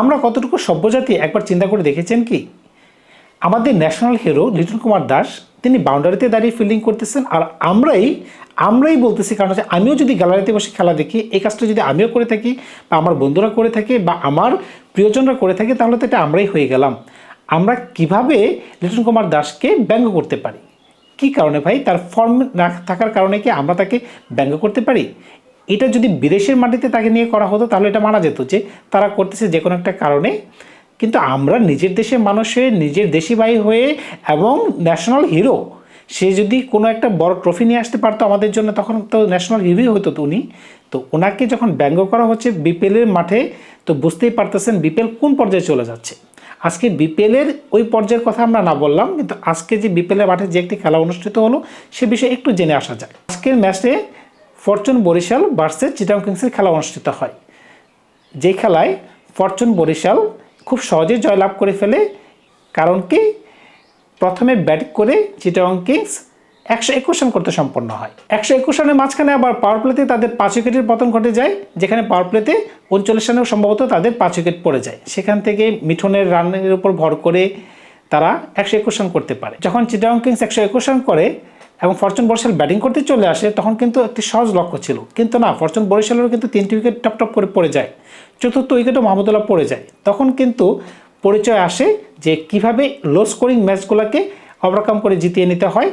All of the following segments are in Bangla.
আমরা কতটুকু সভ্যজাতি একবার চিন্তা করে দেখেছেন কি? আমাদের ন্যাশনাল হিরো লিটন কুমার দাস, তিনি বাউন্ডারিতে দাঁড়িয়ে ফিল্ডিং করতেছেন আর আমরাই আমরাই বলতেছি কারণ হচ্ছে আমিও যদি গ্যালারিতে বসে খেলা দেখি, এই কাজটা যদি আমিও করে থাকি বা আমার বন্ধুরা করে থাকে বা আমার প্রিয়জনরা করে থাকে, তাহলে তো এটা আমরাই হয়ে গেলাম। আমরা কীভাবে লিটন কুমার দাসকে ব্যঙ্গ করতে পারি? কি কারণে ভাই? তার ফর্ম না থাকার কারণে কি আমরা তাকে ব্যঙ্গ করতে পারি? এটা যদি বিদেশের মাটিতে তাকে নিয়ে করা হতো, তাহলে এটা মানা যেত যে তারা করতেছে যে কোনো একটা কারণে। কিন্তু আমরা নিজের দেশের মানুষের, নিজের দেশি ভাই হয়ে এবং ন্যাশনাল হিরো সে যদি কোনো একটা বড় ট্রফি নিয়ে আসতে পারতো আমাদের জন্য, তখন তো ন্যাশনাল হিরোই হতো তো উনি। তো ওনাকে যখন ব্যঙ্গ করা হচ্ছে বিপিএলের মাঠে, তো বুঝতেই পারতেছেন বিপিএল কোন পর্যায়ে চলে যাচ্ছে। আজকে বিপিএলের ওই পর্যায়ের কথা আমরা না বললাম, কিন্তু আজকে যে বিপিএলের মাঠে যে একটি খেলা অনুষ্ঠিত হলো, সে বিষয়ে একটু জেনে আসা যায় আজকের ম্যাচে ফরচুন বরিশাল ভার্সেস চিটাং কিংসের খেলা অনুষ্ঠিত হয়। যে খেলায় ফরচুন বরিশাল খুব সহজে জয়লাভ করে ফেলে, কারণ কি? প্রথমে ব্যাট করে চিটাগং কিংস একশো একুশ রান করতে সম্পন্ন হয়। একশো একুশ রানের মাঝখানে আবার পাওয়ার প্লেতে তাদের পাঁচ উইকেটের পতন ঘটে যায়, যেখানে পাওয়ার প্লেতে উনচল্লিশ রানেও সম্ভবত তাদের পাঁচ উইকেট পড়ে যায়। সেখান থেকে মিঠনের রানের উপর ভর করে তারা একশো একুশ রান করতে পারে। যখন চিটাং কিংস একশো একুশ রান করে এবং ফরচুন বরিশাল ব্যাটিং করতে চলে আসে, তখন কিন্তু একটি সহজ লক্ষ্য ছিল। কিন্তু না, ফরচুন বরিশালেরও কিন্তু তিনটি উইকেট টপ টপ করে পড়ে যায়। চতুর্থ উইকেটও মাহমুদুল্লাহ পড়ে যায়। তখন কিন্তু পরিচয় আসে যে কীভাবে লো স্কোরিং ম্যাচগুলোকে ওভারকাম করে জিতিয়ে নিতে হয়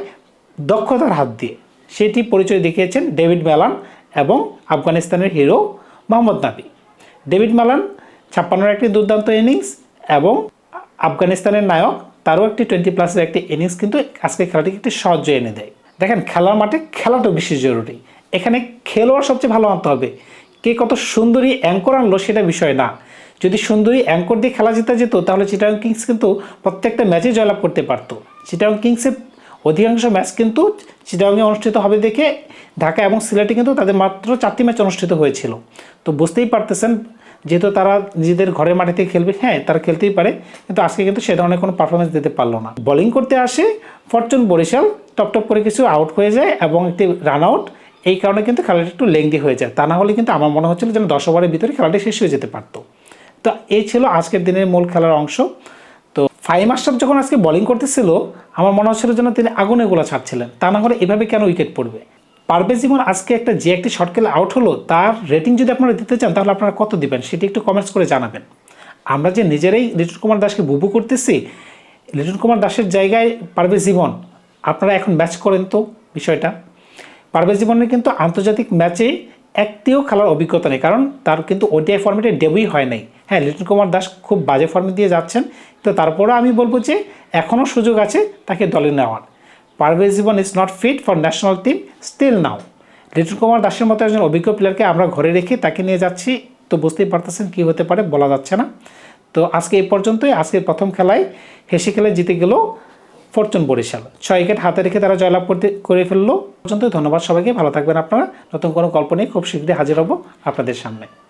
দক্ষতার হাত দিয়ে। সেটি পরিচয় দেখিয়েছেন ডেভিড ম্যালান এবং আফগানিস্তানের হিরো মোহাম্মদ নাবি ডেভিড ম্যালান ছাপ্পান্নর একটি দুর্দান্ত ইনিংস এবং আফগানিস্তানের নায়ক, তারও একটি টোয়েন্টি প্লাসের একটি ইনিংস কিন্তু আজকে খেলাটিকে একটি সহজ এনে দেয়। দেখেন, খেলার মাঠে খেলাটা বেশি জরুরি। এখানে খেলোয়াড় সবচেয়ে ভালো আনতে হবে। কে কত সুন্দরী অ্যাঙ্কর আনলো সেটা বিষয় না। যদি সুন্দরী অ্যাঙ্কর দিয়ে খেলা জিতা যেত, তাহলে চিটাং কিংস কিন্তু প্রত্যেকটা ম্যাচে জয়লাভ করতে পারতো। চিটাগং কিংসের অধিকাংশ ম্যাচ কিন্তু চিটাগংয়ে অনুষ্ঠিত হবে দেখে ঢাকা এবং সিলেটে কিন্তু তাদের মাত্র চারটি ম্যাচ অনুষ্ঠিত হয়েছিল। তো বুঝতেই পারতেছেন, যেহেতু তারা নিজেদের ঘরের মাটিতে খেলবে হ্যাঁ তারা খেলতেই পারে, কিন্তু আজকে কিন্তু সে ধরনের কোনো পারফরমেন্স দিতে পারল না। বোলিং করতে আসে ফরচুন বরিশাল টপ টপ করে কিছু আউট হয়ে যায় এবং একটি রান আউট এই কারণে কিন্তু খেলাটা একটু লেংদি হয়ে যায়। তা না হলে কিন্তু আমার মনে হচ্ছিল যেন দশ ওভারের ভিতরে খেলাটা শেষ হয়ে যেতে পারতো। তো এই ছিল আজকের দিনের মূল খেলার অংশ। তো ফাইম আশরাফ যখন আজকে বোলিং করতেছিল, আমার মনে হচ্ছিল যেন তিনি আগুনে গোলা ছাড়ছিলেন। তা না হলে এভাবে কেন উইকেট পড়বে? পারভেজ জীবন আজকে একটা যে একটি শর্ট খেলে আউট হলো, তার রেটিং যদি আপনারা দিতে চান, তাহলে আপনারা কত দিবেন সেটি একটু কমেন্টস করে জানাবেন। আমরা যে নিজেরাই লিটন কুমার দাসকে বুবু করতেছি, লিটন কুমার দাসের জায়গায় পারভেজ জীবন আপনারা এখন ম্যাচ করেন তো বিষয়টা। পারভেজ জীবনের কিন্তু আন্তর্জাতিক ম্যাচে একটিও খেলার অভিজ্ঞতা নেই, কারণ তার কিন্তু ওটিআই ফর্মেটে ডেবুই হয় নাই। হ্যাঁ লিটন কুমার দাস খুব বাজে ফর্মে দিয়ে যাচ্ছেন, তো তারপরেও আমি বলব যে এখনও সুযোগ আছে তাকে দলে নেওয়ার। Parvez Jibon is not fit for national team still now Liton Kumar দাসের মতো একজন অভিজ্ঞ প্লেয়ারকে আমরা ঘরে রেখে তাকে নিয়ে যাচ্ছি, তো বুঝতেই পারতেছেন কী হতে পারে, বলা যাচ্ছে না। তো আজকে এই পর্যন্তই, আজকের প্রথম খেলায় হেসে খেলে জিতে গেল ফরচুন বরিশাল। ছয় উইকেট হাতে রেখে তারা জয়লাভ করতে, করে ফেলল। পর্যন্ত ধন্যবাদ সবাইকে, ভালো থাকবেন আপনারা। নতুন কোনো গল্প নিয়ে খুব শীঘ্রই হাজির হব আপনাদের সামনে।